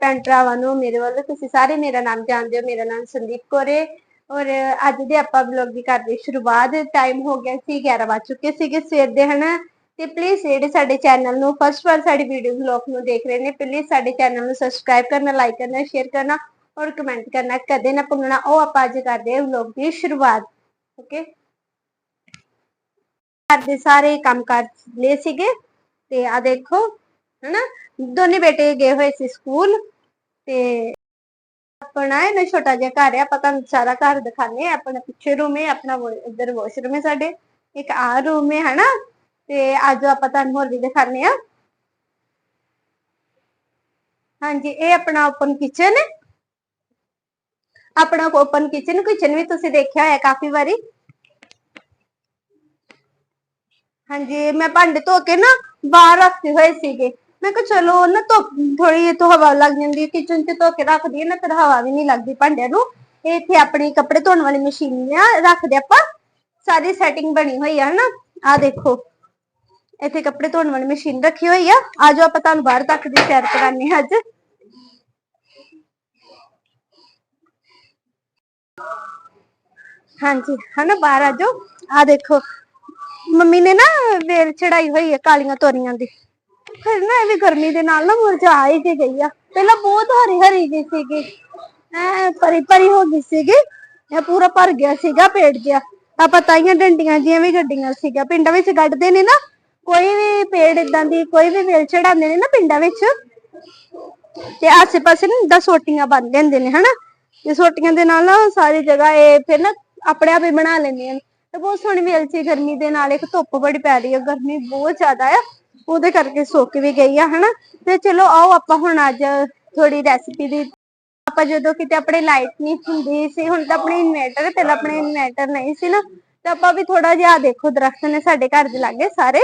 ਭੈਣ ਭਰਾਵਾਂ ਨੂੰ, ਮੇਰੇ ਵੱਲੋਂ ਤੁਸੀਂ ਸਾਰੇ ਮੇਰਾ ਨਾਮ ਜਾਣਦੇ ਹੋ, ਮੇਰਾ ਨਾਮ ਸੰਦੀਪ ਕੌਰ ਔਰ ਅੱਜ ਦੇ ਆਪਾਂ ਵਲੌਗ ਦੀ ਕਰਦੇ ਸ਼ੁਰੂਆਤ। ਟਾਈਮ ਹੋ ਗਿਆ ਸੀ 11 ਵੱਜ ਚੁੱਕੇ ਸੀਗੇ ਸਵੇਰ ਦੇ, ਹਨਾ? ਤੇ ਪਲੀਜ਼ ਜਿਹੜੇ ਸਾਡੇ ਚੈਨਲ ਨੂੰ ਫਸਟ ਵਾਰ ਸਾਡੀ ਵੀਡੀਓ ਵਲੌਗ ਨੂੰ ਦੇਖ ਰਹੇ ਨੇ ਪਲੀਜ਼ ਸਾਡੇ ਚੈਨਲ ਨੂੰ ਸਬਸਕ੍ਰਾਈਬ ਕਰਨਾ ਲਾਈਕ ਕਰਨਾ ਸ਼ੇਅਰ ਕਰਨਾ ਔਰ ਕਮੈਂਟ ਕਰਨਾ, ਕਦੇ ਨਾ ਭੁੱਲਣਾ। ਉਹ ਆਪਾਂ ਅੱਜ ਕਰਦੇ ਹਾਂ ਵਲੌਗ ਦੀ ਸ਼ੁਰੂਆਤ ਓਕੇ ਘਰ ਦੇ ਸਾਰੇ ਕੰਮ ਕਰ ਲਏ ਸੀਗੇ, ਤੇ ਆ ਦੇਖੋ ਹਨਾ? ਦੋਨੇ ਬੇਟੇ ਗਏ ਹੋਏ ਸੀ ਸਕੂਲ ਤੇ ਆਪਣਾ ਇਹ ਨਾ, ਛੋਟਾ ਜਿਹਾ ਘਰ ਹੈ। ਆਪਾਂ ਤੁਹਾਨੂੰ ਸਾਰਾ ਘਰ ਦਿਖਾਣੇ ਆ ਆਪਣਾ ਪਿੱਛੇ ਰੂਮ ਹੈ, ਆਪਣਾ ਇੱਧਰ ਵਾਸ਼ਰੂਮ ਹੈ ਸਾਡੇ। ਇੱਕ ਆ ਰੂਮ ਹੈ, ਹਨਾ? ਤੇ ਅੱਜ ਆਪਾਂ ਤੁਹਾਨੂੰ ਹੋਰ ਵੀ ਦਿਖਾਣੇ ਆ ਹਾਂਜੀ, ਇਹ ਆਪਣਾ ਓਪਨ ਕਿਚਨ ਹੈ। ਆਪਣਾ ਓਪਨ ਕਿਚਨ ਕਿਚਨ ਵੀ ਤੁਸੀਂ ਦੇਖਿਆ ਹੋਇਆ ਕਾਫੀ ਵਾਰੀ। ਹਾਂਜੀ, ਮੈਂ ਭਾਂਡੇ ਧੋ ਕੇ ਨਾ ਬਾਹਰ ਰੱਖੇ ਹੋਏ ਸੀਗੇ। ਮੈਂ ਕਿਹਾ ਚਲੋ ਨਾ ਧੁੱਪ ਥੋੜੀ ਤੋਂ ਹਵਾ ਲੱਗ ਜਾਂਦੀ ਹੈ ਕਿਚਨ 'ਚ ਧੋ ਕੇ ਰੱਖਦੀ ਹੈ ਨਾ, ਫਿਰ ਹਵਾ ਵੀ ਨਹੀਂ ਲੱਗਦੀ ਭਾਂਡਿਆਂ ਨੂੰ। ਇਹ ਇੱਥੇ ਆਪਣੀ ਕੱਪੜੇ ਧੋਣ ਵਾਲੀ ਮਸ਼ੀਨ ਆ, ਰੱਖਦੇ ਆਪਾਂ। ਸਾਰੀ ਸੈਟਿੰਗ ਬਣੀ ਹੋਈ ਆ, ਹਨਾ? ਆ ਦੇਖੋ। ਇੱਥੇ ਕੱਪੜੇ ਧੋਣ ਵਾਲੀ ਮਸ਼ੀਨ ਰੱਖੀ ਹੋਈ ਆ। ਆਜੋ ਆਪਾਂ ਤੁਹਾਨੂੰ ਬਾਹਰ ਤੱਕ ਦੀ ਸੈਰ ਕਰਾਂਗੇ ਅੱਜ। ਹਾਂਜੀ, ਹਨਾ, ਬਾਹਰ ਆਜੋ ਆ ਦੇਖੋ। ਮੰਮੀ ਨੇ ਨਾ ਵੇਲ ਚੜਾਈ ਹੋਈ ਹੈ ਕਾਲੀਆਂ ਤੋਰੀਆਂ ਦੀ। ਫਿਰ ਨਾ ਇਹ ਵੀ ਗਰਮੀ ਦੇ ਨਾਲ ਨਾ ਮੁਰਝਾ ਹੀ ਜਿਹੀ ਗਈ ਆ। ਪਹਿਲਾਂ ਬਹੁਤ ਹਰੀ ਹਰੀ ਜਿਹੀ ਸੀਗੀ। ਐ ਪਰੀ ਪਰੀ ਹੋ ਗਈ ਸੀਗੀ। ਇਹ ਪੂਰਾ ਭਰ ਗਿਆ ਸੀਗਾ ਪੇੜ ਜਿਹਾ। ਆ ਪਤਾਈਆਂ ਡੰਡੀਆਂ ਜਿਹੀਆਂ ਵੀ ਗੱਡੀਆਂ ਸੀਗਾ ਪਿੰਡਾਂ ਵਿੱਚ ਗੱਡਦੇ ਨੇ ਨਾ, ਕੋਈ ਵੀ ਪੇੜ ਇਦਾਂ ਦੀ, ਕੋਈ ਵੀ ਵੇਲ ਚੜਾਉਂਦੇ ਨੇ ਨਾ ਪਿੰਡਾਂ ਵਿੱਚ, ਤੇ ਆਸੇ ਪਾਸੇ ਨਾ ਏਦਾਂ ਸੋਟੀਆਂ ਬੰਨ ਲੈਂਦੇ ਨੇ, ਹਨਾ? ਤੇ ਸੋਟੀਆਂ ਦੇ ਨਾਲ ਨਾ ਸਾਰੀ ਜਗ੍ਹਾ ਇਹ ਫਿਰ ਨਾ ਆਪਣੇ ਆਪ ਹੀ ਬਣਾ ਲੈਂਦੀਆਂ ਨੇ। ਤੇ ਬਹੁਤ ਸੋਹਣੀ ਵੇਲ ਸੀ ਗਰਮੀ ਦੇ ਨਾਲ। ਇੱਕ ਧੁੱਪ ਬੜੀ ਪੈ ਰਹੀ ਹੈ ਗਰਮੀ ਬਹੁਤ ਜ਼ਿਆਦਾ ਆ। ਉਹਦੇ ਕਰਕੇ ਸੁੱਕ ਵੀ ਗਈ ਆ, ਹਨਾ? ਤੇ ਚਲੋ ਆਓ ਆਪਾਂ ਹੁਣ ਅੱਜ ਥੋੜੀ ਰੈਸਿਪੀ ਦੀ ਆਪਾਂ ਜਦੋਂ ਕਿਤੇ ਆਪਣੇ ਲਾਈਟ ਨਹੀਂ ਹੁੰਦੀ ਸੀ, ਹੁਣ ਤਾਂ ਆਪਣੇ ਇਨਵਰਟਰ ਪਹਿਲਾਂ ਆਪਣੇ ਇਨਵਰਟਰ ਨਹੀਂ ਸੀ ਨਾ, ਤੇ ਆਪਾਂ ਵੀ ਥੋੜਾ ਜਿਹਾ ਦੇਖੋ ਦਰਖਤ ਨੇ ਸਾਡੇ ਘਰ ਦੇ ਲਾਗੇ ਸਾਰੇ,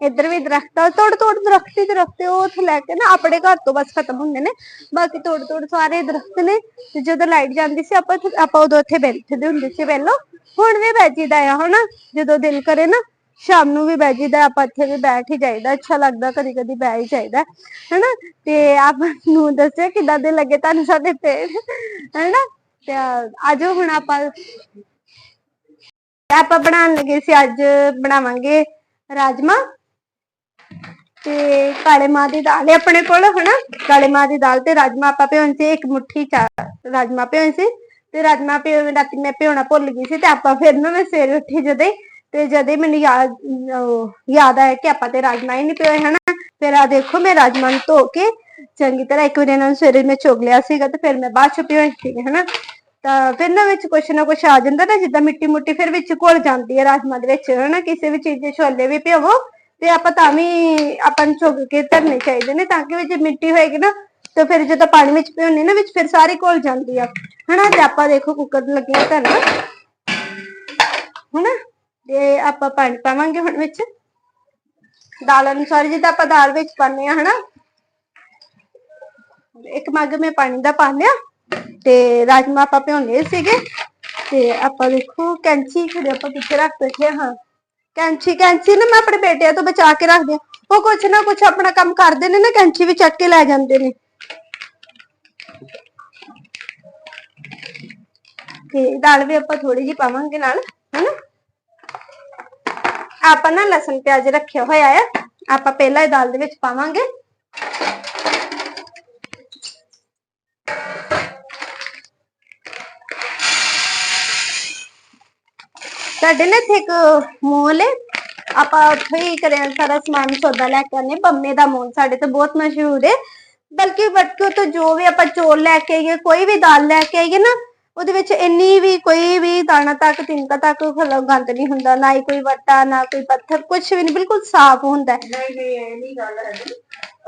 ਇੱਧਰ ਵੀ ਦਰਖਤ ਆ ਤੋੜ ਤੋੜ ਦਰਖਤ ਹੀ ਦਰਖਤ ਉਹ ਉੱਥੇ ਲੈ ਕੇ ਨਾ ਆਪਣੇ ਘਰ ਤੋਂ ਬਸ ਖਤਮ ਹੁੰਦੇ ਨੇ, ਬਾਕੀ ਤੋੜ ਤੋੜ ਸਾਰੇ ਦਰਖਤ ਨੇ, ਤੇ ਜਦੋਂ ਲਾਈਟ ਜਾਂਦੀ ਸੀ ਆਪਾਂ ਆਪਾਂ ਉਦੋਂ ਉੱਥੇ ਬੈਠਦੇ ਹੁੰਦੇ ਸੀ ਪਹਿਲਾਂ ਹੁਣ ਵੀ ਬੈਜੀਦਾ ਆ, ਹਨਾ? ਜਦੋਂ ਦਿਲ ਕਰੇ ਨਾ ਸ਼ਾਮ ਨੂੰ ਵੀ ਬਹਿ ਜਾਈਦਾ, ਆਪਾਂ ਇੱਥੇ ਵੀ ਬੈਠ ਹੀ ਜਾਈਦਾ, ਅੱਛਾ ਲੱਗਦਾ ਕਦੀ ਕਦੀ ਬਹਿ ਹੀ ਜਾਈਦਾ, ਹੈਨਾ? ਤੇ ਆਪ ਨੂੰ ਦੱਸਿਆ ਕਿੱਦਾਂ ਦੇ ਲੱਗੇ ਤੁਹਾਨੂੰ ਸਾਡੇ ਪੇੜ, ਹਨਾ? ਤੇ ਆਜੋ ਹੁਣ ਆਪਾਂ ਆਪਾਂ ਬਣਾਉਣ ਲੱਗੇ ਸੀ ਅੱਜ ਬਣਾਵਾਂਗੇ ਰਾਜਮਾ। ਤੇ ਕਾਲੇ ਮਾਂ ਦੀ ਦਾਲ ਹੈ ਆਪਣੇ ਕੋਲ, ਹਨਾ? ਕਾਲੇ ਮਾਂ ਦੀ ਦਾਲ ਤੇ ਰਾਜਮਾ ਆਪਾਂ ਭਿਓਂ ਸੀ, ਇੱਕ ਮੁੱਠੀ ਚਾ ਰਾਜਮਾ ਭਿਓਂ ਸੀ। ਤੇ ਰਾਜਮਾ ਭਿਓ ਰਾਤੀ ਮੈਂ ਭਿਉਣਾ ਭੁੱਲ ਗਈ ਸੀ ਤੇ ਆਪਾਂ ਫਿਰ ਨਾ ਮੈਂ ਸਵੇਰੇ ਉੱਠੀ ਜਦੇ ਤੇ ਜਦੇ ਮੈਨੂੰ ਯਾਦ ਯਾਦ ਆਇਆ ਕਿ ਆਪਾਂ ਤੇ ਰਾਜਮਾ ਹੀ ਨਹੀਂ ਭਿਓਏ ਹਨਾ? ਫਿਰ ਆ ਦੇਖੋ, ਮੈਂ ਰਾਜਮਾ ਨੂੰ ਧੋ ਕੇ ਚੰਗੀ ਤਰ੍ਹਾਂ ਇੱਕ ਵਾਰੀ ਇਹਨਾਂ ਨੂੰ ਸਵੇਰੇ ਮੈਂ ਚੁਗ ਲਿਆ ਸੀਗਾ ਤੇ ਫਿਰ ਮੈਂ ਬਾਅਦ ਚ ਭਿਓਏ ਸੀਗੇ ਹਨਾ? ਤਾਂ ਫਿਰ ਨਾ ਵਿੱਚ ਕੁਛ ਨਾ ਕੁਛ ਆ ਜਾਂਦਾ ਨਾ, ਜਿੱਦਾਂ ਮਿੱਟੀ ਮੁੱਟੀ ਫਿਰ ਵਿੱਚ ਘੁਲ ਜਾਂਦੀ ਹੈ ਰਾਜਮਾ ਦੇ ਵਿੱਚ, ਹਨਾ? ਕਿਸੇ ਵੀ ਚੀਜ਼ ਦੇ ਛੋਲੇ ਵੀ ਭਿਓਵੋ ਤੇ ਆਪਾਂ ਤਾਂ ਵੀ ਆਪਾਂ ਨੂੰ ਚੁਗ ਕੇ ਧਰਨੇ ਚਾਹੀਦੇ ਨੇ, ਤਾਂ ਕਿ ਵਿੱਚ ਮਿੱਟੀ ਹੋਏਗੀ ਨਾ, ਤੇ ਫਿਰ ਜਦੋਂ ਪਾਣੀ ਵਿੱਚ ਭਿਓਨੇ ਨਾ, ਵਿੱਚ ਫਿਰ ਸਾਰੀ ਘੁਲ ਜਾਂਦੀ ਆ, ਹਨਾ? ਤੇ ਆਪਾਂ ਦੇਖੋ ਕੁੱਕਰ ਲੱਗੇ ਧਰਨਾ, ਹਨਾ? ਤੇ ਆਪਾਂ ਪਾਣੀ ਪਾਵਾਂਗੇ ਹੁਣ ਵਿੱਚ। ਦਾਲ ਅਨੁਸਾਰ ਜਿੱਦਾਂ ਆਪਾਂ ਦਾਲ ਵਿੱਚ ਪਾਉਂਦੇ ਆ ਹਨਾ? ਇੱਕ ਮੱਗ ਮੈਂ ਪਾਣੀ ਦਾ ਪਾ ਲਿਆ ਤੇ ਰਾਜਮਾ ਆਪਾਂ ਭਿਉਂਦੇ ਸੀਗੇ। ਤੇ ਆਪਾਂ ਦੇਖੋ ਕੈਂਚੀ ਖੜੇ ਆਪਾਂ ਪਿੱਛੇ ਰੱਖ ਬੈਠੇ ਹਾਂ। ਕੈਂਚੀ ਕੈਂਚੀ ਨਾ ਮੈਂ ਆਪਣੇ ਬੇਟਿਆਂ ਤੋਂ ਬਚਾ ਕੇ ਰੱਖਦੀ ਹਾਂ। ਉਹ ਕੁਛ ਨਾ ਕੁਛ ਆਪਣਾ ਕੰਮ ਕਰਦੇ ਨੇ ਨਾ, ਕੈਂਚੀ ਵੀ ਚੱਕ ਕੇ ਲੈ ਜਾਂਦੇ ਨੇ। ਤੇ ਦਾਲ ਵੀ ਆਪਾਂ ਥੋੜੀ ਜਿਹੀ ਪਾਵਾਂਗੇ ਨਾਲ, ਹਨਾ? ਆਪਾਂ ਨਾ ਲਸਣ ਪਿਆਜ਼ ਰੱਖਿਆ ਹੋਇਆ ਆ, ਆਪਾਂ ਪਹਿਲਾਂ ਇਹ ਦਾਲ ਦੇ ਵਿੱਚ ਪਾਵਾਂਗੇ। ਸਾਡੇ ਨਾ ਇੱਥੇ ਇੱਕ ਮੋਲ ਹੈ ਆਪਾਂ ਉੱਥੇ ਹੀ ਕਰਿਆ ਸਾਰਾ ਸਮਾਨ ਸੌਦਾ ਲੈ ਕੇ ਆਨੇ ਬੰਮੇ ਦਾ ਮੋਲ ਸਾਡੇ ਤੇ ਬਹੁਤ ਮਸ਼ਹੂਰ ਹੈ ਬਲਕਿ ਬਟਕੋ ਤੋਂ ਜੋ ਵੀ ਆਪਾਂ ਚੋਲ ਲੈ ਕੇ ਆਈਏ, ਕੋਈ ਵੀ ਦਾਲ ਲੈ ਕੇ ਆਈਏ ਨਾ ਉਹਦੇ ਵਿੱਚ ਇੰਨੀ ਵੀ ਕੋਈ ਵੀ ਦਾਣਾ ਤੱਕ ਤਿੰਕਾ ਤੱਕ ਖਲਾ ਗੰਦ ਨਹੀਂ ਹੁੰਦਾ ਨਾ ਹੀ ਕੋਈ ਵੱਟਾ ਨਾ ਕੋਈ ਪੱਥਰ ਕੁਝ ਵੀ ਨਹੀਂ ਬਿਲਕੁਲ ਸਾਫ਼ ਹੁੰਦਾ। ਹੈ ਨਹੀਂ ਨਹੀਂ ਇਹ ਨਹੀਂ ਗੱਲ ਹੈਗੀ।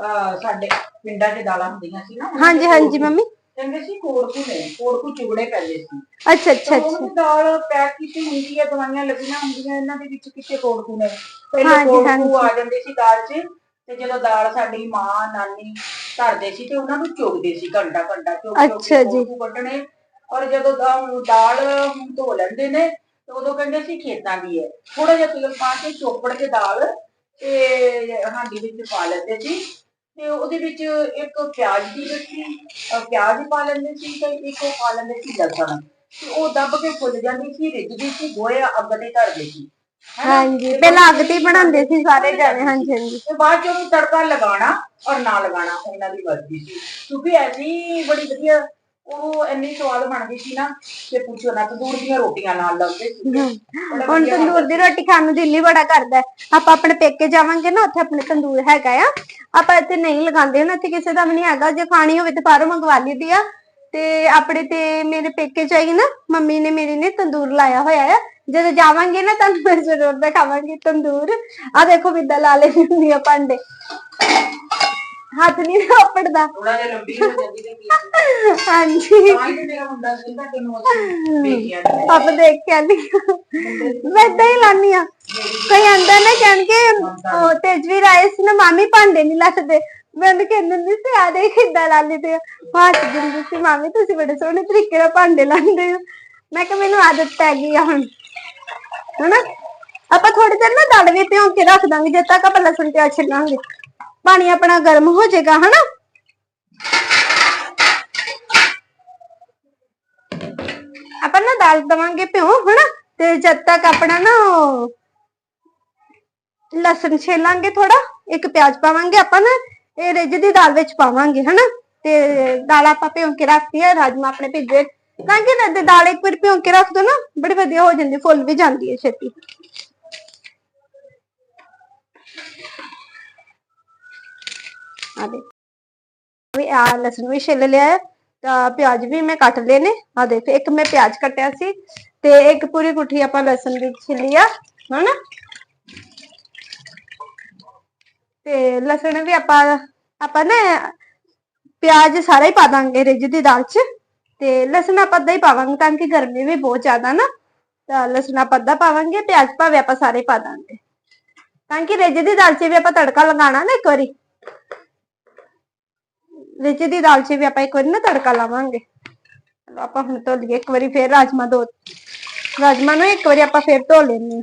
ਅਹ ਸਾਡੇ ਪਿੰਡਾਂ 'ਚ ਦਾਲਾਂ ਹੁੰਦੀਆਂ ਸੀ ਨਾ ਹਾਂਜੀ ਹਾਂਜੀ ਮੰਮੀ। ਕਹਿੰਦੇ ਸੀ ਕੋੜਕੂ ਨੇ ਕੋੜਕੂ ਚੁਗੜੇ ਪੈਂਦੇ ਸੀ। ਅੱਛਾ ਅੱਛਾ ਅੱਛਾ। ਉਹ ਦਾਲ ਪੈਕ ਕੀਤੀ ਹੁੰਦੀ ਹੈ ਦਵਾਈਆਂ ਲੱਗੀਆਂ ਹੁੰਦੀਆਂ ਇਹਨਾਂ ਦੇ ਵਿੱਚ ਕਿੱਥੇ ਕੋੜਕੂ ਨੇ। ਪਹਿਲੇ ਹਾਂਜੀ, ਕੋੜਕੂ ਆ ਜਾਂਦੇ ਸੀ ਦਾਲ 'ਚ ਤੇ ਜਦੋਂ ਦਾਲ ਸਾਡੀ ਮਾਂ ਨਾਨੀ ਧਰਦੇ ਸੀ ਤੇ ਉਹਨਾਂ ਨੂੰ ਚੁਗਦੇ ਸੀ ਘੰਟਾ ਘੰਟਾ ਚੁਗ ਚੁਗ ਅੱਛਾ ਕੇ ਜੀ। ਕੋੜਕੂ ਕੱਢਣੇ। ਔਰ ਜਦੋਂ ਦਾ- ਦਾਲ ਹੁਣ ਧੋ ਲੈਂਦੇ ਨੇ ਤੇ ਉਦੋਂ ਕਹਿੰਦੇ ਸੀ ਖੇਤਾਂ ਦੀ ਹੈ। ਥੋੜਾ ਜਿਹਾ ਤੇਲ ਪਾ ਕੇ ਚੋਪੜ ਕੇ ਦਾਲ ਤੇ ਹਾਂਡੀ ਵਿੱਚ ਪਾ ਲੈਂਦੇ ਸੀ। ਤੇ ਉਹਦੇ ਵਿੱਚ ਇੱਕ ਪਿਆਜ਼ ਦੀ ਅਹ ਪਿਆਜ਼ ਪਾ ਲੈਂਦੇ ਸੀ ਤੇ ਇੱਕ ਉਹ ਪਾ ਲੈਂਦੇ ਸੀ ਲਸਣ। ਤੇ ਉਹ ਦੱਬ ਕੇ ਫੁੱਲ ਜਾਂਦੀ ਸੀ ਰਿੱਝਦੀ ਸੀ ਗੋਇਆ ਅੱਗ ਤੇ ਧਰਦੇ ਸੀ? ਹਾਂਜੀ ਪਹਿਲਾਂ ਅੱਗ ਤੇ ਬਣਾਉਂਦੇ ਸੀ ਸਾਰੇ ਜਾਣੇ ਹਾਂਜੀ ਹਾਂਜੀ। ਤੇ ਬਾਅਦ ਚ ਉਹਨੂੰ ਤੜਕਾ ਲਗਾਉਣਾ ਔਰ ਨਾ ਲਗਾਉਣਾ ਉਹਨਾਂ ਦੀ ਮਰਜ਼ੀ ਸੀ। ਕਿਉਂਕਿ ਐਸੀ ਬੜੀ ਵਧੀਆ ਉਹ ਇੰਨੀ ਸਵਾਦ ਬਣਦੀ ਸੀ ਨਾ ਕਿ ਪੁੱਛੋ ਨਾ ਤੰਦੂਰ ਦੀਆਂ ਰੋਟੀਆਂ ਨਾਲ ਲਾਉਂਦੇ ਸੀ। ਹੁਣ ਤੰਦੂਰ ਦੀ ਰੋਟੀ ਖਾਣ ਨੂੰ ਦਿੱਲੀ ਬੜਾ ਕਰਦਾ। ਆਪਾਂ ਆਪਣੇ ਪੇਕੇ ਜਾਵਾਂਗੇ ਨਾ ਉੱਥੇ ਆਪਣੇ ਤੰਦੂਰ ਹੈਗਾ ਆ। ਆਪਾਂ ਇੱਥੇ ਨਹੀਂ ਲਗਾਉਂਦੇ ਹੁਣ ਇੱਥੇ ਕਿਸੇ ਦਾ ਵੀ ਨਹੀਂ ਹੈਗਾ। ਜੇ ਖਾਣੀ ਹੋਵੇ ਤੇ ਬਾਹਰੋਂ ਮੰਗਵਾ ਲਈਦੀ ਆ। ਤੇ ਆਪਣੇ ਤੇ ਮੇਰੇ ਪੇਕੇ ਚਾਹੀ ਨਾ ਮੰਮੀ ਨੇ ਮੇਰੀ ਨੇ ਤੰਦੂਰ ਲਾਇਆ ਹੋਇਆ ਆ। ਜਦੋਂ ਜਾਵਾਂਗੇ ਨਾ ਤੁਹਾਨੂੰ ਜ਼ਰੂਰ ਦਿਖਾਵਾਂਗੀ ਤੰਦੂਰ। ਆ ਦੇਖੋ ਕਿੱਦਾਂ ਲਾ ਲੈਂਦੀ ਆ ਭਾਂਡੇ। ਹੱਥ ਨਹੀਂ ਰੋਪੜਦਾ ਥੋੜਾ ਜਿਹਾ ਲੰਬੀ ਹੋ ਜਾਂਦੀ ਤੇ ਕੀ ਹਾਂਜੀ। ਤਾਂ ਹੀ ਤੇ ਮੇਰਾ ਮੁੰਡਾ ਕਹਿੰਦਾ ਕਿ ਨੂੰ ਅਸੀਂ ਵੇਖਿਆ ਨੀ। ਪਾਪਾ ਦੇਖ ਕੇ ਆਂਦੀ ਮੈਂ ਏਦਾਂ ਹੀ ਲਾਨੀ ਆ। ਕੋਈ ਆਂਦਾ ਨਾ ਕਹਿਣਗੇ ਉਹ ਤੇਜਵੀਰ ਆਏ ਸੀ ਨਾ ਮਾਮੀ ਭਾਂਡੇ ਨਹੀਂ ਲੱਥਦੇ ਮੈਂ ਉਹਨੂੰ ਕਹਿੰਦੀ ਹੁੰਦੀ ਸੀ ਆ ਦੇਖ ਕਿੱਦਾਂ ਲਾਉਂਦੇ ਤੇ ਹੱਸ ਦਿੰਦੀ ਸੀ ਮਾਮੀ ਤੁਸੀਂ ਬੜੇ ਸੋਹਣੇ ਤਰੀਕੇ ਨਾਲ ਭਾਂਡੇ ਲਾਉਂਦੇ ਹੋ। ਮੈਂ ਕਿਹਾ ਮੈਨੂੰ ਆਦਤ ਪੈ ਗਈ ਆ ਹੁਣ। ਹਨਾ? ਆਪਾਂ ਥੋੜੀ ਦੇਰ ਨਾ ਦੜ ਵੀ ਭਿਉਂ ਕੇ ਰੱਖ ਦਾਂਗੇ ਜਦ ਤੱਕ ਆਪਾਂ ਲਸਣ ਪਿਆਜ਼ ਛਿੱਲਾਂਗੇ। ਪਾਣੀ ਆਪਣਾ ਗਰਮ ਹੋ ਜਾਏਗਾ, ਹਨਾ? ਆਪਾਂ ਨਾ ਦਾਲ ਦਵਾਂਗੇ ਭਿਉਂ ਹਨਾ? ਤੇ ਜਦ ਤੱਕ ਆਪਣਾ ਨਾ ਲਸਣ ਛੇਲਾਂਗੇ ਥੋੜਾ ਇੱਕ ਪਿਆਜ਼ ਪਾਵਾਂਗੇ ਆਪਾਂ ਨਾ, ਇਹ ਰਿੱਝ ਦੀ ਦਾਲ ਵਿੱਚ ਪਾਵਾਂਗੇ, ਹਨਾ? ਤੇ ਦਾਲ ਆਪਾਂ ਭਿਉਂ ਕੇ ਰੱਖਤੀ ਹੈ ਰਾਜਮਾ ਆਪਣੇ ਭਿੱਜੇ। ਤਾਂ ਕਿ ਨਾ ਦਾਲ ਇੱਕ ਵਾਰ ਭਿਉਂ ਕੇ ਰੱਖ ਦੋ ਨਾ, ਬੜੀ ਵਧੀਆ ਹੋ ਜਾਂਦੀ, ਫੁੱਲ ਵੀ ਜਾਂਦੀ ਹੈ ਛੇਤੀ। ਆ ਦੇ ਵੀ ਆ ਲਸਣ ਵੀ ਛਿੱਲ ਲਿਆ ਹੈ, ਤਾਂ ਪਿਆਜ਼ ਵੀ ਮੈਂ ਕੱਟ ਲਏ ਨੇ ਆ ਦੇਖ ਇੱਕ ਮੈਂ ਪਿਆਜ਼ ਕੱਟਿਆ ਸੀ, ਤੇ ਇੱਕ ਪੂਰੀ ਗੁੱਠੀ ਆਪਾਂ ਲਸਣ ਦੀ ਛਿੱਲੀ ਆ, ਹਨਾ? ਤੇ ਲਸਣ ਵੀ ਆਪਾਂ ਆਪਾਂ ਨਾ ਪਿਆਜ਼ ਸਾਰਾ ਹੀ ਪਾ ਦਾਂਗੇ ਰਿੱਜ ਦੀ ਦਾਲ 'ਚ, ਤੇ ਲਸਣ ਆਪਾਂ ਅੱਧਾ ਹੀ ਪਾਵਾਂਗੇ ਤਾਂ ਕਿ ਗਰਮੀ ਵੀ ਬਹੁਤ ਜ਼ਿਆਦਾ ਨਾ, ਤਾਂ ਲਸਣ ਆਪਾਂ ਅੱਧਾ ਪਾਵਾਂਗੇ, ਪਿਆਜ਼ ਭਾਵੇਂ ਆਪਾਂ ਸਾਰੇ ਪਾ ਦਾਂਗੇ। ਤਾਂ ਕਿ ਰਿੱਝ ਦੀ ਦਾਲ 'ਚ ਵੀ ਆਪਾਂ ਤੜਕਾ ਲਗਾਉਣਾ ਨਾ ਇੱਕ ਵਾਰੀ। ਰਿੱਝ ਦੀ ਦਾਲ 'ਚ ਵੀ ਆਪਾਂ ਇੱਕ ਵਾਰੀ ਨਾ ਤੜਕਾ ਲਾਵਾਂਗੇ। ਚਲੋ ਆਪਾਂ ਹੁਣ ਧੋ ਲਈਏ, ਇੱਕ ਵਾਰੀ ਫੇਰ ਰਾਜਮਾ ਧੋ ਰਾਜਮਾ ਨੂੰ ਇੱਕ ਵਾਰੀ ਆਪਾਂ ਫੇਰ ਧੋ ਲੈਣੇ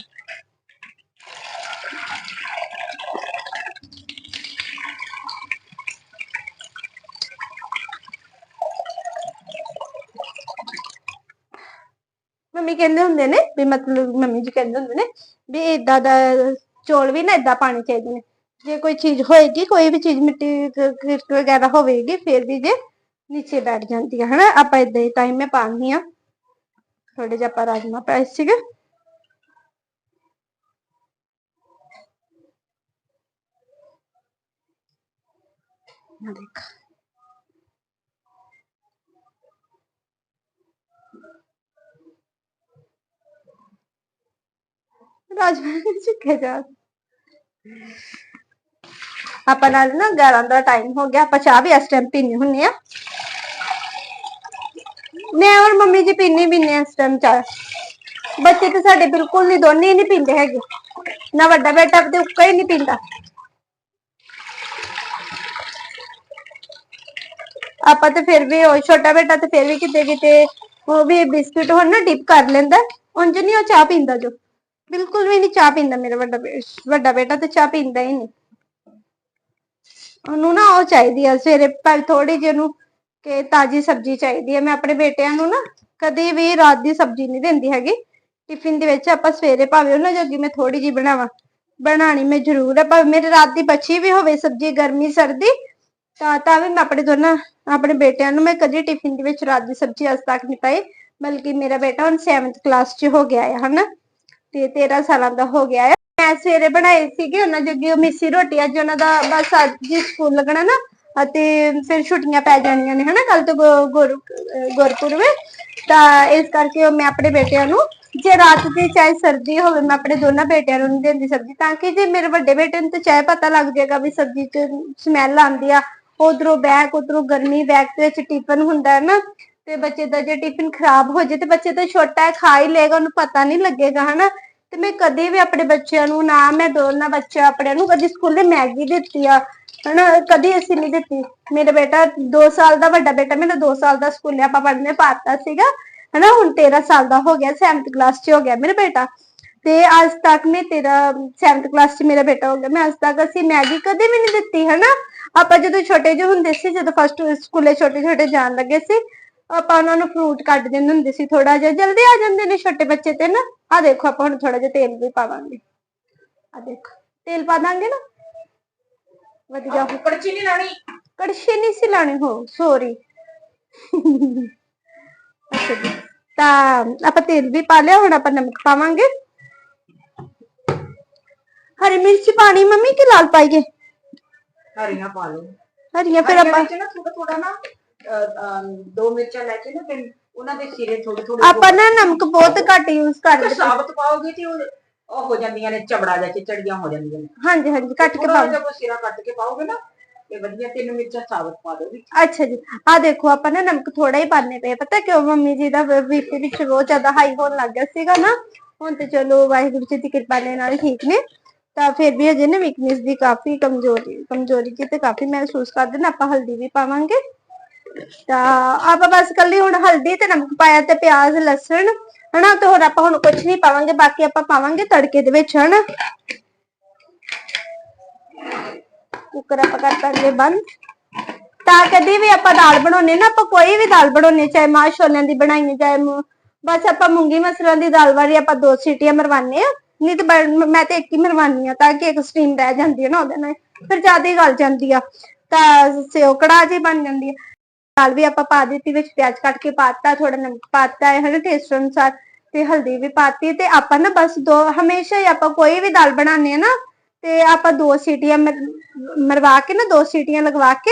ਮੰਮੀ ਕਹਿੰਦੇ ਹੁੰਦੇ ਨੇ ਵੀ ਮਤਲਬ ਮੰਮੀ ਜੀ ਕਹਿੰਦੇ ਹੁੰਦੇ ਨੇ ਵੀ ਏਦਾਂ ਦਾ ਚੋਲ ਵੀ ਨਾ ਏਦਾਂ ਪਾਣੀ ਚਾਹੀਦੇ ਨੇ। ਜੇ ਕੋਈ ਚੀਜ਼ ਹੋਏਗੀ, ਕੋਈ ਵੀ ਚੀਜ਼ ਮਿੱਟੀ ਕ- ਕਿਰਕ ਵਗੈਰਾ ਹੋਵੇਗੀ, ਫਿਰ ਵੀ ਜੇ ਨੀਚੇ ਬੈਠ ਜਾਂਦੀ ਹੈ ਹਨਾ? ਆਪਾਂ ਏਦਾਂ ਹੀ ਟਾਈਮ ਮੈਂ ਪਾਣੀ ਆ ਥੋੜੇ ਜਿਹਾ ਆਪਾਂ ਰਾਜਮਾ ਪਾਏ ਸੀਗੇ। ਆ ਦੇਖ। ਰਾਜਮਾ ਚੁੱਕੇ ਜਾ। ਆਪਾਂ ਨਾਲ ਨਾ 11 ਦਾ ਟਾਈਮ ਹੋ ਗਿਆ, ਆਪਾਂ ਚਾਹ ਵੀ ਇਸ ਟਾਈਮ ਪੀਣੀ ਹੁੰਨੀ ਆ ਮੈਂ ਔਰ ਮੰਮੀ ਜੀ ਪੀਣੀ ਪੀਣੇ ਇਸ ਟਾਈਮ ਚਾਹ। ਬੱਚੇ ਤੇ ਸਾਡੇ ਬਿਲਕੁਲ ਨਹੀਂ ਦੋਨੇ ਹੀ ਨਹੀਂ ਪੀਂਦੇ ਹੈਗੇ। ਨਾ ਵੱਡਾ ਬੇਟਾ ਤੇ ਉੱਕਾ ਹੀ ਨਹੀਂ ਪੀਂਦਾ। ਆਪਾਂ ਤੇ ਫਿਰ ਵੀ ਉਹ ਛੋਟਾ ਬੇਟਾ ਤੇ ਫਿਰ ਵੀ ਕਿਤੇ ਕਿਤੇ ਉਹ ਵੀ ਬਿਸਕੁਟ ਹੁਣ ਨਾ ਡਿਪ ਕਰ ਲੈਂਦਾ। ਉਂਝ ਨਹੀਂ ਉਹ ਚਾਹ ਪੀਂਦਾ ਜੋ। ਬਿਲਕੁਲ ਵੀ ਨਹੀਂ ਚਾਹ ਪੀਂਦਾ ਮੇਰਾ ਵੱਡਾ ਬੇ- ਵੱਡਾ ਬੇਟਾ ਤੇ ਚਾਹ ਪੀਂਦਾ ਹੀ ਨਹੀਂ ਉਹਨੂੰ ਨਾ ਉਹ ਚਾਹੀਦੀ ਆ, ਸਵੇਰੇ ਪਰ ਥੋੜੀ ਜਿਹੀ ਉਹਨੂੰ ਕਿ ਤਾਜੀ ਸਬਜ਼ੀ ਚਾਹੀਦੀ ਹੈ ਮੈਂ ਆਪਣੇ ਬੇਟਿਆਂ ਨੂੰ ਨਾ ਕਦੇ ਵੀ ਰਾਤ ਦੀ ਸਬਜ਼ੀ ਨਹੀਂ ਦਿੰਦੀ ਹੈਗੀ। ਟਿਫਿਨ ਦੇ ਵਿੱਚ ਆਪਾਂ ਸਵੇਰੇ ਭਾਵੇਂ ਉਹਨਾਂ ਜੋਗੀ ਮੈਂ ਥੋੜੀ ਜਿਹੀ ਬਣਾਵਾਂ ਬਣਾਣੀ ਮੈਂ ਜ਼ਰੂਰ ਹੈ ਭਾਵੇਂ ਮੇਰੇ ਰਾਤ ਦੀ ਬਚੀ ਵੀ ਹੋਵੇ ਸਬਜ਼ੀ, ਗਰਮੀ, ਸਰਦੀ, ਤਾਂ ਤਾਂ ਵੀ ਮੈਂ ਆਪਣੇ ਦੋਨਾਂ, ਆਪਣੇ ਬੇਟਿਆਂ ਨੂੰ ਮੈਂ ਕਦੇ ਟਿਫਿਨ ਦੇ ਵਿੱਚ ਰਾਤ ਦੀ ਸਬਜ਼ੀ ਅੱਜ ਤੱਕ ਨਹੀਂ ਪਾਈ, ਬਲਕਿ ਮੇਰਾ ਬੇਟਾ ਹੁਣ 7th ਕਲਾਸ 'ਚ ਹੋ ਗਿਆ ਹੈ ਹਨਾ? ਤੇ 13 ਸਾਲਾਂ ਦਾ ਹੋ ਗਿਆ ਹੈ ਮੈਂ ਸਵੇਰੇ ਬਣਾਏ ਸੀਗੇ, ਉਹਨਾਂ ਜੋਗੀ ਉਹ ਮਿੱਸੀ ਰੋਟੀ, ਅੱਜ ਉਹਨਾਂ ਦਾ ਬਸ ਅੱਜ ਹੀ ਸਕੂਲ ਲੱਗਣਾ ਨਾ, ਅਤੇ ਫਿਰ ਛੁੱਟੀਆਂ ਪੈ ਜਾਣੀਆਂ ਨੇ, ਹਨਾ ਕੱਲ ਤੋਂ ਗੁ- ਗੁਰ ਤਾਂ ਇਸ ਕਰਕੇ ਮੈਂ ਆਪਣੇ ਬੇਟਿਆਂ ਨੂੰ, ਜੇ ਰਾਤ ਦੀ ਚਾਹੇ ਸਰਦੀ ਹੋਵੇ, ਮੈਂ ਆਪਣੇ ਦੋਨਾਂ ਬੇਟਿਆਂ ਨੂੰ ਦਿੰਦੀ ਸਬਜ਼ੀ ਤਾਂ ਕਿ ਜੇ ਮੇਰੇ ਵੱਡੇ ਬੇਟੇ ਨੂੰ ਤਾਂ ਚਾਹੇ ਪਤਾ ਲੱਗ ਜਾਏਗਾ ਵੀ ਸਬਜ਼ੀ 'ਚ ਸਮੈਲ ਆਉਂਦੀ ਆ, ਉਧਰੋਂ ਬੈਗ, ਉਧਰੋਂ ਗਰਮੀ ਬੈਗ ਦੇ ਵਿੱਚ ਟਿਫਨ ਹੁੰਦਾ ਹੈ ਨਾ, ਤੇ ਬੱਚੇ ਦਾ ਜੇ ਟਿਫਿਨ ਖਰਾਬ ਹੋ ਜੇ ਤੇ ਬੱਚੇ ਤਾਂ ਛੋਟਾ ਹੈ, ਖਾ ਹੀ ਲਏਗਾ, ਉਹਨੂੰ ਪਤਾ ਨਹੀਂ ਲੱਗੇਗਾ, ਹਨਾ। ਤੇ ਮੈਂ ਕਦੇ ਵੀ ਆਪਣੇ ਬੱਚਿਆਂ ਨੂੰ ਨਾ, ਮੈਂ ਦੋਨਾਂ ਬੱਚਿਆਂ ਆਪਣੇ ਨੂੰ ਕਦੀ ਸਕੂਲੇ ਮੈਗੀ ਦਿੱਤੀ ਆ, ਹਨਾ? ਕਦੀ ਅਸੀਂ ਨਹੀਂ ਦਿੱਤੀ। ਮੇਰਾ ਬੇਟਾ 2 ਸਾਲ ਦਾ ਵੱਡਾ ਬੇਟਾ, ਮੇਰਾ 2 ਸਾਲ ਦਾ ਸਕੂਲੇ ਆਪਾਂ ਪੜ੍ਹਨੇ ਪਾਤਾ ਸੀਗਾ, ਹਨਾ? ਹੁਣ 13 ਸਾਲ ਦਾ ਹੋ ਗਿਆ 7th ਕਲਾਸ 'ਚ ਹੋ ਗਿਆ ਮੇਰਾ ਬੇਟਾ। ਤੇ ਅੱਜ ਤੱਕ ਮੈਂ ਤੇਰਾ 7th ਕਲਾਸ 'ਚ ਮੇਰਾ ਬੇਟਾ ਹੋ ਗਿਆ। ਮੈਂ ਅੱਜ ਤੱਕ ਅਸੀਂ ਮੈਗੀ ਕਦੇ ਵੀ ਨਹੀਂ ਦਿੱਤੀ, ਹਨਾ? ਆਪਾਂ ਜਦੋਂ ਛੋਟੇ ਜਿਹੇ ਹੁੰਦੇ ਸੀ, ਜਦੋਂ ਫਸਟ ਸਕੂਲੇ ਛੋਟੇ ਛੋਟੇ ਜਾਣ ਲੱਗੇ ਸੀ ਆਪਾਂ ਉਹਨਾਂ ਨੂੰ ਫਰੂਟ ਕੱਟ ਦਿੰਦੇ ਹੁੰਦੇ ਸੀ ਥੋੜਾ ਜਿਹਾ ਜਲਦੀ ਆ ਜਾਂਦੇ ਨੇ ਛੋਟੇ ਬੱਚੇ ਤੇ ਨਾ। ਆ ਦੇਖੋ ਆਪਾਂ ਹੁਣ ਥੋੜਾ ਜਿਹਾ ਤੇਲ ਵੀ ਪਾਵਾਂਗੇ। ਆ ਦੇਖੋ ਤੇਲ ਪਾ ਦਾਂਗੇ ਨਾ। ਵਧੀਆ। ਕੜਛੀ ਨਹੀਂ ਲਾਣੀ ਕੜਛੀ ਨਹੀਂ ਸੀ ਲਾਣੀ ਹੋ ਸੌਰੀ ਤਾਂ ਆਪਾਂ ਤੇਲ ਵੀ ਪਾ ਲਿਆ ਹੁਣ ਆਪਾਂ ਨਮਕ ਪਾਵਾਂਗੇ। ਹਰੀ ਮਿਰਚ ਪਾਣੀ ਮੰਮੀ ਕਿ ਲਾਲ ਪਾਈਏ? ਹਰੀਆਂ ਪਾ ਲਓ। ਹਰੀਆਂ ਫਿਰ ਆਪਾਂ ਥੋੜਾ ਥੋੜਾ ਨਾ ਦੋ ਮਿਰਚਾਂ ਲੈ ਕੇ ਨਾ ਫਿਰ ਉਹਨਾਂ ਦੇ ਸਿਰੇ ਥੋੜੇ ਥੋੜੇ ਆਪਾਂ ਨਾ ਨਮਕ ਬਹੁਤ ਘੱਟ ਯੂਜ਼ ਕਰਦੇ। ਸਾਬਤ ਪਾਓਗੇ ਤੇ ਉਹ ਉਹ ਹੋ ਜਾਂਦੀਆਂ ਨੇ ਚਬੜਾ ਜਾਂ ਚਿਚੜੀਆਂ ਹੋ ਜਾਂਦੀਆਂ ਨੇ। ਹਾਂਜੀ ਹਾਂਜੀ ਕੱਟ ਕੇ ਪਾਓ। ਜਿਹਾ ਸਿਰਾ ਕੱਟ ਕੇ ਪਾਓਗੇ ਨਾ ਤੇ ਵਧੀਆ ਤਿੰਨ ਮਿਰਚਾਂ ਸਾਬਤ ਪਾ ਦਿਓ ਵਿੱਚ। ਅੱਛਾ ਜੀ। ਆ ਦੇਖੋ ਆਪਾਂ ਨਾ ਨਮਕ ਥੋੜਾ ਹੀ ਪਾਣੇ ਪਏ ਪਤਾ ਕਿਉਂ ਮੰਮੀ ਜੀ ਦਾ ਬੀਪੀ ਵਿੱਚ ਬਹੁਤ ਜ਼ਿਆਦਾ ਹਾਈ ਹੋਣ ਲੱਗ ਗਿਆ ਸੀਗਾ ਨਾ? ਹੁਣ ਤੇ ਚਲੋ ਵਾਹਿਗੁਰੂ ਜੀ ਦੀ ਕਿਰਪਾ ਦੇ ਨਾਲ ਠੀਕ ਨੇ। ਤਾਂ ਫਿਰ ਵੀ ਅਜੇ ਨਾ ਵੀਕਨੈਸ ਦੀ ਕਾਫੀ ਕਮਜ਼ੋਰੀ ਕਮਜ਼ੋਰੀ ਜੀ ਤੇ ਕਾਫੀ ਮਹਿਸੂਸ ਕਰਦੇ ਨੇ। ਆਪਾਂ ਹਲਦੀ ਵੀ ਪਾਵਾਂਗੇ। ਤਾਂ ਆਪਾਂ ਬਸ ਕੱਲੀ ਹੁਣ ਹਲਦੀ ਤੇ ਨਮਕ ਪਾਇਆ ਤੇ ਪਿਆਜ਼, ਲਸਣ, ਹਨਾ, ਤੇ ਹੋਰ ਆਪਾਂ ਹੁਣ ਕੁਝ ਨਹੀਂ ਪਾਵਾਂਗੇ, ਬਾਕੀ ਆਪਾਂ ਪਾਵਾਂਗੇ ਤੜਕੇ ਦੇ ਵਿੱਚ, ਹਨਾ। ਕੁੱਕਰ ਆਪਾਂ ਕਰ ਦਾਂਗੇ ਬੰਦ। ਤਾਂ ਕਦੀ ਵੀ ਆਪਾਂ ਦਾਲ ਬਣਾਉਨੇ ਨਾ, ਆਪਾਂ ਕੋਈ ਵੀ ਦਾਲ ਬਣਾਉਨੇ ਚਾਹੇ ਮਾਂ ਛੋਲਿਆਂ ਦੀ ਬਣਾਈਏ ਚਾਹੇ ਬਸ ਆਪਾਂ ਮੂੰਗੀ ਮਸਰਾਂ ਦੀ ਦਾਲ ਵਾਲੀ ਆਪਾਂ ਦੋ ਸੀਟੀਆਂ ਮਰਵਾਨੇ ਆ ਨਹੀਂ ਤੇ ਮੈਂ ਤੇ ਇੱਕ ਹੀ ਮਰਵਾਨੀ ਆ ਤਾਂ ਕਿ ਇੱਕ ਸਟੀਮ ਰਹਿ ਜਾਂਦੀ ਹੈ ਨਾ ਉਹਦੇ ਨਾਲ, ਫਿਰ ਜ਼ਿਆਦਾ ਹੀ ਗਲ ਜਾਂਦੀ ਆ। ਤਾਂ ਸਿਓ ਕੜਾਹ ਜੀ ਬਣ ਜਾਂਦੀ ਆ। ਦਾਲ ਵੀ ਆਪਾਂ ਪਾ ਦਿੱਤੀ ਵਿੱਚ ਪਿਆਜ਼ ਕੱਟ ਕੇ ਪਾਤਾ ਥੋੜਾ ਨਮਕ ਪਾਤਾ ਹੈ ਹਨਾ ਟੇਸਟ ਅਨੁਸਾਰ ਤੇ ਹਲਦੀ ਵੀ ਪਾਤੀ ਤੇ ਆਪਾਂ ਨਾ ਬਸ ਦੋ, ਹਮੇਸ਼ਾ ਹੀ ਆਪਾਂ ਕੋਈ ਵੀ ਦਾਲ ਬਣਾਉਂਦੇ ਆ ਨਾ ਤੇ ਆਪਾਂ ਦੋ ਸੀਟੀਆਂ ਮਰਵਾ ਕੇ ਨਾ ਦੋ ਸੀਟੀਆਂ ਲਗਵਾ ਕੇ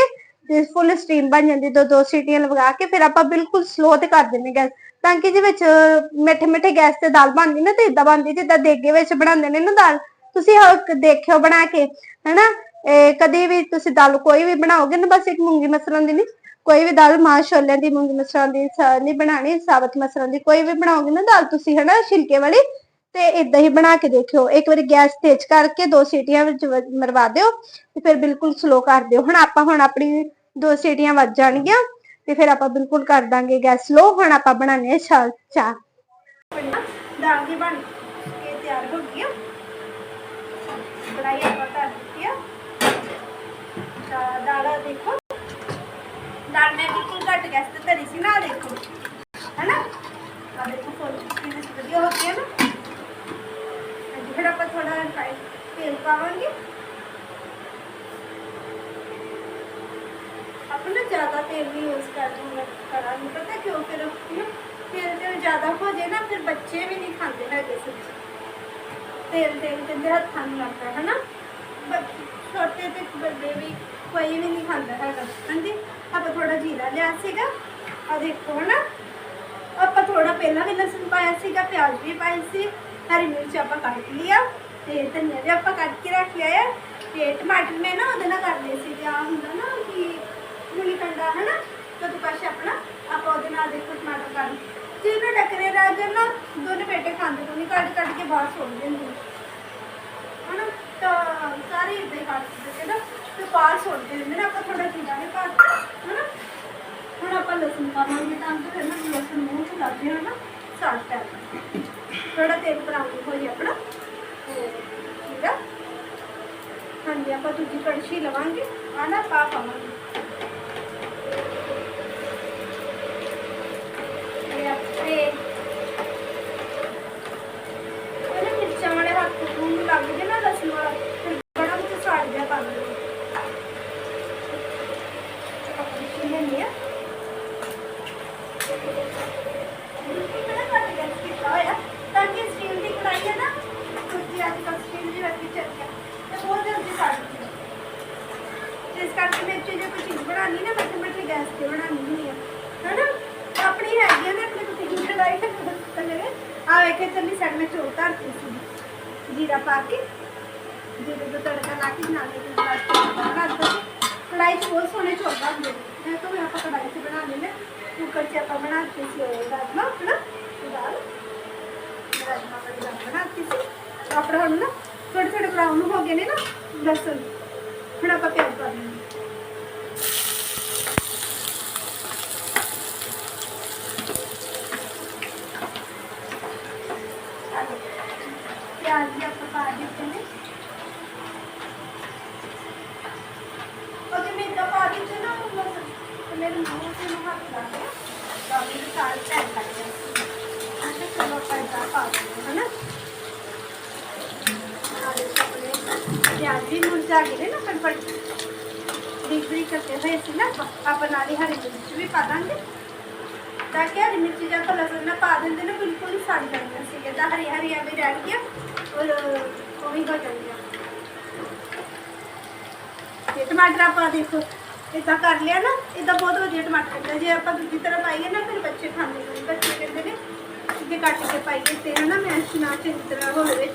ਤੇ ਫੁੱਲ ਸਟੀਮ ਬਣ ਜਾਂਦੀ, ਦੋ ਦੋ ਸੀਟੀਆਂ ਲਗਾ ਕੇ ਫਿਰ ਆਪਾਂ ਬਿਲਕੁਲ ਸਲੋ ਤੇ ਕਰ ਦਿੰਦੇ ਗੈਸ ਤਾਂ ਕਿ ਜੇ ਵਿੱਚ ਮਿੱਠੇ ਮਿੱਠੇ ਗੈਸ ਤੇ ਦਾਲ ਬਣਦੀ ਨਾ ਤੇ ਇਦਾਂ ਬਣਦੀ ਜਿੱਦਾਂ ਦੇਗੇ ਵਿੱਚ ਬਣਾਉਂਦੇ ਨੇ ਨਾ ਦਾਲ, ਤੁਸੀਂ ਦੇਖਿਓ ਬਣਾ ਕੇ, ਹਨਾ? ਇਹ ਕਦੀ ਵੀ ਤੁਸੀਂ ਦਾਲ ਕੋਈ ਵੀ ਬਣਾਓਗੇ ਨਾ ਬਸ ਇੱਕ ਮੂੰਗੀ ਮਸਰਾਂ ਦੀ ਨਹੀਂ ਕੋਈ ਵੀ ਦਾਲ ਮਾਂ ਛੋਲਿਆਂ ਦੀ, ਮੂੰਗੀ ਮਸਰਾਂ ਦੀ ਨਹੀਂ ਬਣਾਣੀ ਸਾਬਤ ਮਸਰਾਂ ਦੀ, ਕੋਈ ਵੀ ਬਣਾਓਗੇ ਨਾ ਦਾਲ ਤੁਸੀਂ, ਹਨਾ, ਛਿਲਕੇ ਵਾਲੀ, ਤੇ ਇਦਾਂ ਹੀ ਬਣਾ ਕੇ ਦੇਖਿਓ। ਇੱਕ ਵਾਰੀ ਗੈਸ ਤੇਜ਼ ਕਰਕੇ ਦੋ ਸੀਟੀਆਂ ਵਿੱਚ ਮਰਵਾ ਦਿਓ ਤੇ ਫਿਰ ਬਿਲਕੁਲ ਸਲੋ ਕਰ ਦਿਓ। ਹੁਣ ਆਪਾਂ ਹੁਣ ਆਪਣੀ ਦੋ ਸੀਟੀਆਂ ਵੱਜ ਜਾਣਗੀਆਂ ਤੇ ਫਿਰ ਆਪਾਂ ਬਿਲਕੁਲ ਕਰ ਦਾਂਗੇ ਗੈਸ ਸਲੋ ਹੁਣ ਆਪਾਂ ਬਣਾਉਣੇ ਆ ਚਾਹ ਚਾਹ। ਦਾਲ ਦੀ ਬਣ ਕੇ ਤਿਆਰ ਹੋ ਗਈ ਆ। ਕੜਾਈ ਆਪਾਂ ਧਰ ਦਿੱਤੀ ਆ। ਦਾਲ ਦੇਖੋ। ਦਾਲ ਮੈਂ ਬਿਲਕੁਲ ਘੱਟ ਗੈਸ ਤੇ ਧਰੀ ਸੀ ਨਾ ਦੇਖੋ। ਹੈਨਾ? ਆ ਦੇਖੋ, ਫੁੱਲ ਕਿੰਨੀ ਵਧੀਆ ਹੋ ਗਈ ਨਾ। ਅੱਜ ਫਿਰ ਆਪਾਂ ਥੋੜਾ ਫਰਾਈ ਤੇਲ ਪਾਵਾਂਗੇ। ਆਪਾਂ ਨਾ ਜ਼ਿਆਦਾ ਤੇਲ ਵੀ ਯੂਜ਼ ਕਰਦੇ ਕਰਾਂਗੇ, ਪਤਾ ਕਿਉਂ? ਫਿਰ ਤੇਲ ਤੇ ਜ਼ਿਆਦਾ ਹੋ ਜੇ ਨਾ, ਫਿਰ ਬੱਚੇ ਵੀ ਨਹੀਂ ਖਾਂਦੇ ਹੈਗੇ ਸਬਜ਼ੀ। ਤੇਲ ਤੇਲ ਕਹਿੰਦੇ ਹੱਥਾਂ ਨੂੰ ਲੱਗਦਾ ਹੈ ਨਾ ਛੋਟੇ ਤੇ ਵੱਡੇ ਵੀ ਕੋਈ ਵੀ ਨਹੀਂ ਖਾਂਦਾ ਹੈਗਾ। ਹਾਂਜੀ? ਆਪਾਂ ਥੋੜਾ ਜੀਰਾ ਲਿਆ ਸੀਗਾ। ਆ ਦੇਖੋ ਹਨਾ। ਆਪਾਂ ਥੋੜਾ ਪਹਿਲਾਂ ਵੀ ਲਸਣ ਪਾਇਆ ਸੀਗਾ, ਪਿਆਜ਼ ਵੀ ਪਾਈ ਸੀ, ਹਰੀ ਮਿਰਚ ਆਪਾਂ ਕੱਟ ਲਿਆ ਤੇ ਧਨੀਆ ਵੀ ਆਪਾਂ ਕੱਟ ਕੇ ਰੱਖ ਲਿਆ ਹੈ ਤੇ ਟਮਾਟਰ ਮੈਂ ਨਾ ਉਹਦੇ ਨਾਲ ਕਰਦੇ ਸੀ ਜਾਂ ਹੁੰਦਾ ਨਾ ਕਿ ਮੁਲੀ ਕੰਡਾ ਹਨਾ ਕਦੋਂ ਪਾਸੇ ਆਪਣਾ, ਆਪਾਂ ਉਹਦੇ ਨਾਲ ਦੇਖੋ ਟਮਾਟਰ ਕੱਟ ਜਿਹਨੂੰ ਟੱਕਰੇ ਰਹਿ ਜਾਣ ਨਾ, ਦੋਨੇ ਬੇਟੇ ਖਾਂਦੇ ਤੋਂ ਨਹੀਂ ਕੱਢ ਕੱਟ ਕੇ ਬਾਹਰ ਸੁੱਟ ਦਿੰਦੇ ਨੇ। ਹਨਾ, ਤਾਂ ਸਾਰੇ ਇਦਾਂ ਹੀ ਕੱਟ ਦਿੱਤੇ ਨਾ ਤੇ ਬਾਹਰ ਸੁੱਟ ਦਿੰਦੇ ਨੇ, ਆਪਾਂ ਥੋੜਾ ਜੀਰਾ ਵੀ ਪਾ ਹਨਾ? ਹੁਣ ਆਪਾਂ ਲਸਣ ਪਾਵਾਂਗੇ ਤਾਂ ਕਿ ਫਿਰ ਨਾ ਲਸਣ ਮੂੰਹ 'ਚ ਲੱਗ ਜਾਏ ਨਾ, ਸਾਫ਼ ਕਰ ਥੋੜਾ ਤੇਲ ਬਰਾਊਨ ਹੋ ਜਾਏ ਆਪਣਾ। ਠੀਕ ਆ? ਹਾਂਜੀ, ਆਪਾਂ ਦੂਜੀ ਕੜਛੀ ਲਵਾਂਗੇ। ਆ ਨਾ ਪਾ ਪਾਵਾਂਗੇ ਇਹ ਆਪੇ ਉਹਨੇ ਮਿਰਚਾਂ ਵਾਲੇ ਹੱਥ ਨੂੰ ਲੱਗ ਜੇ ਨਾ ਲਸਣ ਵਾਲਾ ਫਿਰ ਬੜਾ ਮੁੱਕ ਸਾੜ ਜਾ ਪਾ ਦੇ ਆਪਾਂ ਮਿਰਚੀ ਲੈਣੀ ਆ ਬਿਲਕੁਲ ਮੈਂ ਕੱਟ ਗਿਆ ਕੀਤਾ ਹੋਇਆ ਤਾਂ ਕਿ ਸਟੀਲ ਦੀ ਕੜਾਈ ਹੈ ਨਾ ਕੁਝ ਅੱਜ ਕੱਲ੍ਹ ਸਟੀਲ ਦੀ ਰੱਖੀ ਚੱਲ ਗਿਆ ਤੇ ਬਹੁਤ ਜਲਦੀ ਸੜ ਜਾਂਦੀ ਹੈ ਤੇ ਇਸ ਕਰਕੇ ਮੈਂ ਜੇ ਕੋਈ ਚੀਜ਼ ਬਣਾਉਣੀ ਨਾ ਮੈਂ ਮਿੱਠੇ ਗੈਸ ਤੇ ਬਣਾਉਣੀ ਹੁੰਦੀ ਹੈ ਹਨਾ ਆਪਣੀ ਹੈਗੀ ਆ ਨਾ ਆਪਣੀ ਤੁਸੀਂ ਕੀ ਕੜਾਈ ਤੇ ਕਰੇ ਆ ਵੇਖੇ ਚੱਲੀ ਸਾਈਡ ਮੈਂ ਚੋਲ ਧਰਤੀ ਸੀ ਜੀਰਾ ਪਾ ਕੇ ਜੀਰੇ ਦਾ ਤੜਕਾ ਲਾ ਕੇ ਨਾਲੇ ਦੇ ਬਾਅਦ ਚੌਲ ਬਣਾ ਦਿੱਤੇ ਕੜਾਈ 'ਚ ਬਹੁਤ ਸੋਹਣੇ ਚੌਲ ਹੁੰਦੇ ਨੇ। ਤਾਂ ਮੈਂ ਆਪਾਂ ਕੜਾਈ 'ਚ ਬਣਾ ਲੈਂਦੇ ਕੁੱਕਰ 'ਚ ਆਪਾਂ ਬਣਾ ਕੇ ਸੀ ਰਾਜਮਾ ਹਨਾ ਦਾਲ। ਰਾਜਮਾ ਵਾਲੀ ਦਾਲ ਬਣਾਤੀ ਸੀ। ਆਪਣਾ ਹੁਣ ਨਾ ਥੋੜੇ ਥੋੜੇ ਬਰਾਊਨ ਹੋ ਗਏ ਨੇ ਨਾ, ਲਸਣ। ਹੁਣ ਆਪਾਂ ਪਿਆਜ਼ ਪਾ ਦਿੰਦੇ ਪਿਆਜ਼ ਵੀ ਆਪਾਂ ਪਾ ਦਿੱਤੇ ਨੇ ਉਹਦੇ ਫਿਰ ਮੂੰਹ ਤੇ ਨੂੰ ਹੱਥ ਲਾ ਕੇ ਕਾਫੀ ਸਾਲ ਪੈਕ ਕਰ ਦਿਆ ਅੱਛਾ ਚਲੋ ਆਪਾਂ ਇਦਾਂ ਪਾ ਦਿੰਦੇ ਹਨਾ ਆਲੇ ਆਪਣੇ ਪਿਆਜ਼ ਵੀ ਮੁਰਝਾ ਗਏ ਨੇ ਨਾ ਫਟਫਟ ਬਰੀਕ ਬਰੀਕ ਕਰਕੇ ਹੋਏ ਸੀ ਨਾ ਆਪਾਂ ਨਾਲ ਹੀ ਹਰੀ ਮਿਰਚ ਵੀ ਪਾ ਦਾਂਗੇ ਤਾਂ ਕਿ ਹਰੀ ਮਿਰਚ ਜਾਂ ਤਾਂ ਲਸਣ ਨਾ ਪਾ ਦਿੰਦੇ ਨਾ ਬਿਲਕੁਲ ਹੀ ਸੜ ਜਾਂਦੀਆਂ ਸੀ ਤਾਂ ਹਰੀ ਹਰੀਆਂ ਵੀ ਰਹਿ ਗਈਆਂ ਔਰ ਉਹ ਵੀ ਇਦਾਂ ਕਰ ਲਿਆ ਨਾ ਇਦਾਂ ਬਹੁਤ ਵਧੀਆ ਟਮਾਟਰ ਹੁੰਦਾ ਜੇ ਆਪਾਂ ਦੂਜੀ ਤਰ੍ਹਾਂ ਪਾਈਏ ਨਾ, ਫਿਰ ਬੱਚੇ ਖਾਂਦੇ ਨਹੀਂ ਬੱਚੇ ਕਹਿੰਦੇ ਨੇ ਜੇ ਕੱਟ ਕੇ ਪਾਈਏ ਤੇ ਨਾ ਮੈਸ਼ ਨਾ ਚੰਗੀ ਤਰ੍ਹਾਂ ਹੋਵੇ,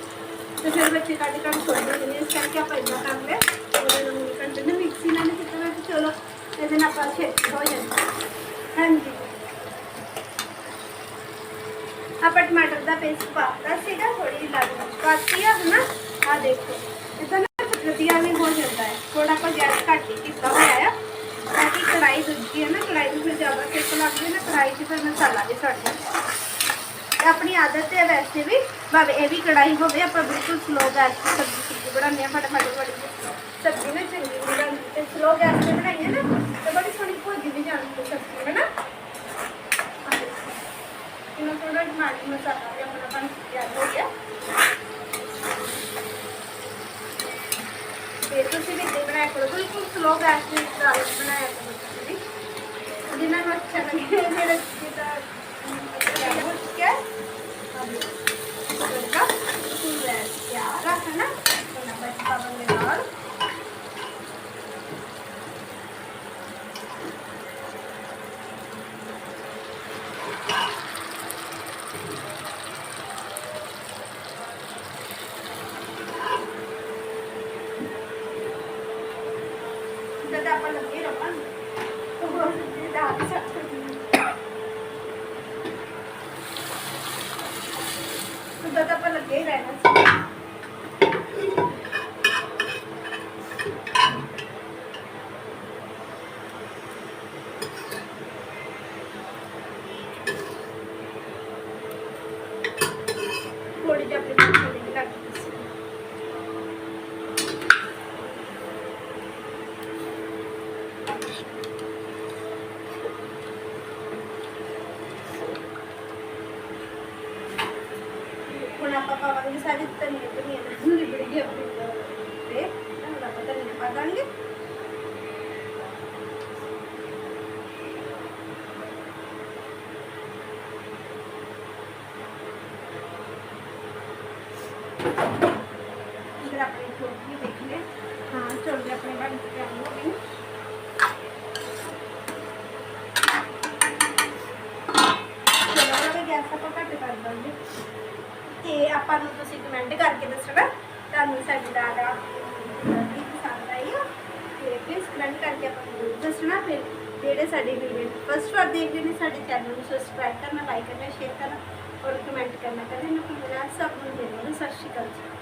ਤੇ ਫਿਰ ਬੱਚੇ ਕੱਟ ਕੱਟ ਸੁੱਟ ਦਿੰਦੇ ਨੇ। ਇਸ ਕਰਕੇ ਆਪਾਂ ਇਦਾਂ ਕਰ ਲਿਆ। ਉਹਦੇ ਨੂੰ ਕੰਟੇ ਨੇ ਮਿਕਸੀ ਨਾਲ ਨਹੀਂ ਕੀਤਾ ਤੇ ਚਲੋ, ਇਹਦੇ ਨਾਲ ਆਪਾਂ ਛੇਤੀ ਹੋ ਜਾਂਦਾ। ਹਾਂਜੀ। ਆਪਾਂ ਟਮਾਟਰ ਦਾ ਪੇਸਟ ਪਾਤਾ ਸੀਗਾ ਥੋੜੀ ਲਾਲ ਮਿਰਚ ਪਾਤੀ ਆ, ਹਨਾ? ਆ ਦੇਖੋ। ਇਦਾਂ ਨਾ ਵਧੀਆ ਵੀ ਹੋ ਜਾਂਦਾ ਹੈ ਥੋੜਾ ਆਪਾਂ ਗੈਸ ਘੱਟ ਹੀ ਕੀਤਾ ਹੋਇਆ ਆ ਤਾਂ ਕਿ ਕੜਾਈ ਦੂਜੀ ਹੈ ਨਾ ਕੜਾਈ ਨੂੰ ਫਿਰ ਜ਼ਿਆਦਾ ਸੇਕ ਲੱਗਦੀ ਨਾ ਫਿਰ ਮਸਾਲਾ ਵੀ ਸੜ ਜਾਂਦਾ ਇਹ ਆਪਣੀ ਆਦਤ ਹੈ ਵੈਸੇ ਵੀ ਭਾਵੇਂ ਇਹ ਵੀ ਕੜਾਈ ਹੋਵੇ, ਆਪਾਂ ਬਿਲਕੁਲ ਸਲੋ ਗੈਸ ਤੇ ਸਬਜ਼ੀ ਸੁਬਜ਼ੀ ਬਣਾਉਂਦੇ ਆ ਫਟਾਫਟ ਬੜੀ ਸਬਜ਼ੀ ਨਾ ਚੰਗੀ ਬਣਾਉਂਦੀ। ਤੇ ਸਲੋ ਗੈਸ ਤੇ ਬਣਾਈਏ ਨਾ, ਤੇ ਬੜੀ ਸੋਹਣੀ ਭੁੱਜ ਵੀ ਜਾਂਦੀ ਹੈ ਸਬਜ਼ੀ ਹੈ ਨਾ ਆਹ ਇਹਨਾਂ ਥੋੜਾ ਟਮਾਟਰ ਮਸਾਲਾ ਵੀ ਆਪਣਾ ਬਣ ਕੇ ਹੋ ਗਿਆ। ਤੇ ਤੁਸੀਂ ਵੀ ਇੱਦਾਂ ਕਰੋ ਬਿਲਕੁਲ ਸਲੋ ਗੈਸ ਤੇ ਦਾਲ ਬਣਾਇਆ ਕਰੋ। ਤੁਸੀਂ ਵੀ ਜਿੰਨਾ ਨੂੰ ਅੱਛਾ ਲੱਗੇ ਮੇਰਾ ਜਿੱਦਾਂ ਤਿਆਰ ਹੋ ਚੁੱਕਿਆ ਹੈ ਤੜਕਾ ਬਿਲਕੁਲ ਵੈਸ ਤਿਆਰ ਆ ਹੈ ਨਾ ਉਹਨਾਂ ਬਸ ਪਾਵਾਂਗੇ ਨਾਲ ਜਦ ਆਪਾਂ ਲੱਗੇ ਰਵਾਂਗੇ ਉਹ ਜਿੱਦਾਂ ਆ ਸਕਦੀ ਉਦੋਂ ਤਾਂ ਆਪਾਂ ਲੱਗੇ ਹੀ ਰਹਿਣਾ ਸੀ ਥੋੜੀ ਜਿਹੀ ਆਪਣੀ ਬੱਚੀ ਦੀ ਲੱਗ ਗਈ ਸੀ ਹੁਣ ਆਪਾਂ ਪਾਵਾਂਗੇ ਸਾਰੀ ਧਨੀਆ ਧਨੀਆ ਨਾਲ ਲਿਬੜ ਗਈ ਆਪਣੀ ਤੇ ਹੁਣ ਆਪਾਂ ਧਨੀਆ ਪਾ ਦਾਂਗੇ ਇਧਰ ਆਪਣੀ ਛੋਟੀ ਦੇਖ ਲੈ ਹਾਂ ਚੋਲੇ ਆਪਣੇ ਬਣ ਕੇ ਤਿਆਰ ਹੋ ਗਏ ਗੈਸ ਆਪਾਂ ਘੱਟ ਕਰ ਦਾਂਗੇ। ਤੇ ਆਪਾਂ ਨੂੰ ਤੁਸੀਂ ਕਮੈਂਟ ਕਰਕੇ ਦੱਸਣਾ, ਤੁਹਾਨੂੰ ਸਾਡੀ ਦਾਲ ਆ ਕੀ ਪਸੰਦ ਆਈ ਆ। ਤੇ ਪਲੀਜ਼ ਕਮੈਂਟ ਕਰਕੇ ਆਪਾਂ ਨੂੰ ਜ਼ਰੂਰ ਦੱਸਣਾ ਫਿਰ ਜਿਹੜੇ ਸਾਡੇ ਵੀਡੀਓ ਫਸਟ ਵਾਰ ਦੇਖਦੇ ਨੇ, ਸਾਡੇ ਚੈਨਲ ਨੂੰ ਸਬਸਕ੍ਰਾਈਬ ਕਰਨਾ ਲਾਈਕ ਕਰਨਾ ਸ਼ੇਅਰ ਕਰਨਾ। ਔਰ ਕਮੈਂਟ ਕਰਨਾ ਕਦੇ ਨਾ ਭੁੱਲਣਾ ਸਭ ਨੂੰ ਦੇ ਦਿਓ ਸਤਿ ਸ਼੍ਰੀ ਅਕਾਲ ਜੀ।